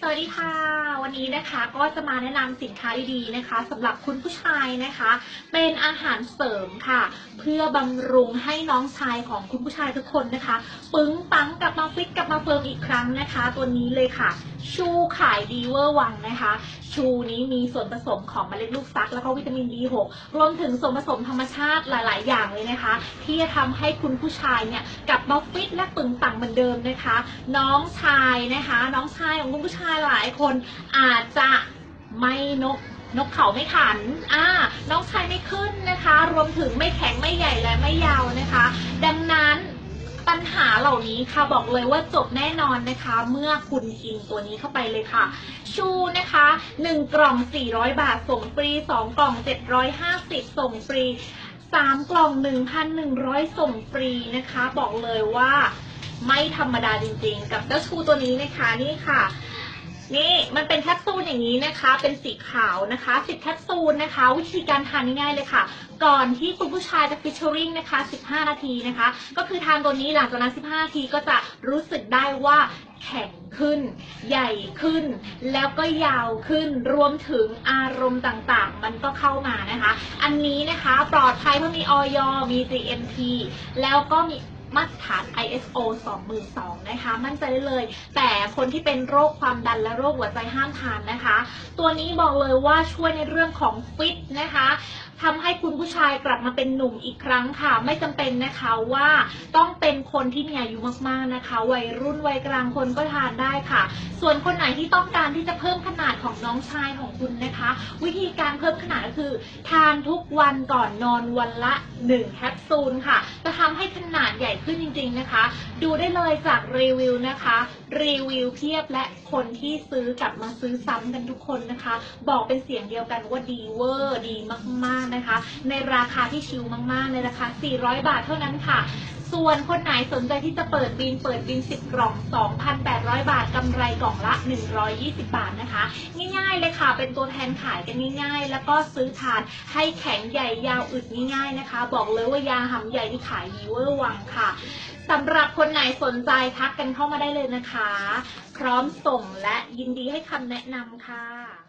สวัสดีค่ะ วันนี้นะคะก็จะมาแนะนำสินค้าดีๆนะคะสำหรับคุณผู้ชายนะคะ เป็นอาหารเสริมค่ะ เพื่อบำรุงให้น้องชายของคุณผู้ชายทุกคนนะคะ ปึ้งปังกลับมาฟิตกลับมาเฟิร์มอีกครั้งนะคะ ตัวนี้เลยค่ะ ชูขายดีเวอร์วังนะคะ ชูนี้มีส่วนผสมของเมล็ดลูกฟักแล้วก็วิตามิน B6 รวมถึงส่วนผสมธรรมชาติหลาย ๆ อย่างเลยนะคะ ที่จะทำให้คุณผู้ชายเนี่ยกลับมาฟิตและปึงปังเหมือนเดิมนะคะ น้องชายนะคะ น้องชายของคุณผู้ชายหลายคนอาจจะไม่นกนกเขาไม่ขัน อ่า น้องชายไม่ขึ้นนะคะ รวมถึงไม่แข็งไม่ใหญ่และไม่ยาวนะคะ ดังนั้นปัญหาเหล่านี้ค่ะบอกเลยว่าจบแน่นอนนะคะ เมื่อคุณกินตัวนี้เข้าไปเลยค่ะ ชูนะคะ 1 กล่อง 400 บาทส่งฟรี 2 กล่อง 750 ส่งฟรี 3 กล่อง 1,100 ส่งฟรีนะคะ บอกเลยว่าไม่ธรรมดาจริงๆ กับเจ้าชูตัวนี้นะคะนี่ค่ะ นี่มันเป็นแคปซูลอย่างนี้นะคะ เป็นสีขาวนะคะ10แคปซูลนะคะ วิธีการทานง่ายๆเลยค่ะ ก่อนที่คุณผู้ชายจะฟิชเชอริงนะคะ 15 นาทีนะคะ ก็คือทานตัวนี้หลังจากนั้น 15 นาทีก็จะรู้สึกได้ว่าแข็งขึ้น ใหญ่ขึ้น แล้วก็ยาวขึ้น รวมถึงอารมณ์ต่างๆ มันก็เข้ามานะคะ อันนี้นะคะ ปลอดภัยเพราะมีออยมี GMP แล้วก็มี มาตรฐาน ISO 2002นะคะ มั่นใจได้เลย แต่คนที่เป็นโรคความดันและโรคหัวใจห้ามทานนะคะ ตัวนี้บอกเลยว่าช่วยในเรื่องของฟิตนะคะทำให้คุณผู้ชายกลับมาเป็นหนุ่มอีกครั้งค่ะ ไม่จำเป็นนะคะว่าต้องเป็นคนที่มีอายุมากๆนะคะ วัยรุ่นวัยกลางคนก็ทานได้ค่ะ ส่วนคนไหนที่ต้องการ น้องชายของคุณนะคะ วิธีการเพิ่มขนาดก็คือ ทานทุกวันก่อนนอนวันละ 1 แคปซูลค่ะ จะทำให้ขนาดใหญ่ขึ้นจริง ๆนะคะ ดูได้เลยจากรีวิวนะคะ รีวิวเพียบและคนที่ซื้อกลับมาซื้อซ้ำกันทุกคนนะคะ บอกเป็นเสียงเดียวกันว่าดีเวอร์ดีมากๆนะคะ ในราคาที่ชิลมากๆ ในราคา 400 บาทเท่านั้นค่ะ ส่วนคนไหนสนใจที่จะเปิดบินเปิดบิน 10 กล่อง 2,800 บาทกำไรกล่องละ 120 บาทนะคะ ง่ายๆเลยค่ะ เป็นตัวแทนขายกันง่าย ๆ แล้วก็ซื้อทานให้แข็งใหญ่ยาวอึดง่ายๆนะคะ บอกเลยว่ายาหำใหญ่ที่ขายดีเวอร์วังค่ะสำหรับคนไหนสนใจทักกันเข้ามาได้เลยนะคะ พร้อมส่งและยินดีให้คำแนะนำค่ะ